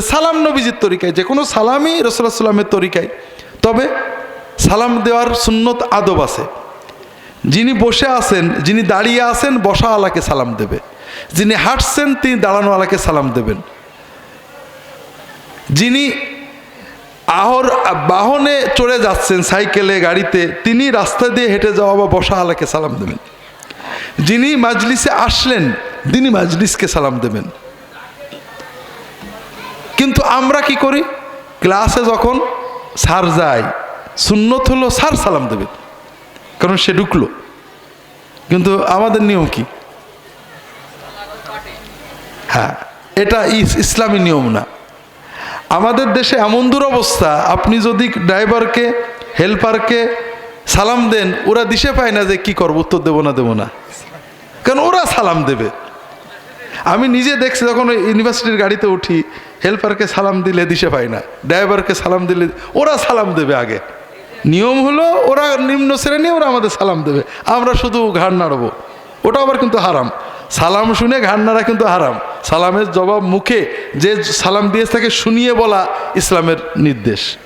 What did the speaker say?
সালাম নবীজির তরিকায়, যে কোনো সালামই রসুল্লাহ সাল্লামের তরিকায়। তবে সালাম দেওয়ার সুন্নত আদব আছে। যিনি বসে আছেন, যিনি দাঁড়িয়ে আছেন, বসা আলাকে সালাম দেবে। যিনি হাঁটছেন, তিনি দাঁড়ানো আলাকে সালাম দেবেন। যিনি আহর বাহনে চড়ে যাচ্ছেন সাইকেলে, গাড়িতে, তিনি রাস্তা দিয়ে হেঁটে যাওয়া বা বসা আলাকে সালাম দেবেন। যিনি মাজলিসে আসলেন, তিনি মাজলিসকে সালাম দেবেন। কিন্তু আমরা কি করি? ক্লাসে যখন সার যায়, সুন্নত হলো সার সালাম দেবে, কারণ সে ঢুকলো। কিন্তু আমাদের নিয়ম কি? হ্যাঁ এটা ইস- ইসলামী নিয়ম না। আমাদের দেশে এমন দুরবস্থা, আপনি যদি ড্রাইভারকে, হেল্পারকে সালাম দেন, ওরা দিশে পায় না যে কি করব, উত্তর দেবো না দেবো না। কারণ ওরা সালাম দেবে। আমি নিজে দেখছি যখন ওই ইউনিভার্সিটির গাড়িতে উঠি হেল্পারকে সালাম দিলে দিশে পাই না ড্রাইভারকে সালাম দিলে, ওরা সালাম দেবে আগে। নিয়ম হলো ওরা নিম্ন শ্রেণি ওরা আমাদের সালাম দেবে। আমরা শুধু ঘাড় নাড়বো। ওটা আবার কিন্তু হারাম। সালাম শুনে ঘাড় নাড়া কিন্তু হারাম। সালামের জবাব মুখে যে সালাম দিয়েছে তাকে শুনিয়ে বলা ইসলামের নির্দেশ।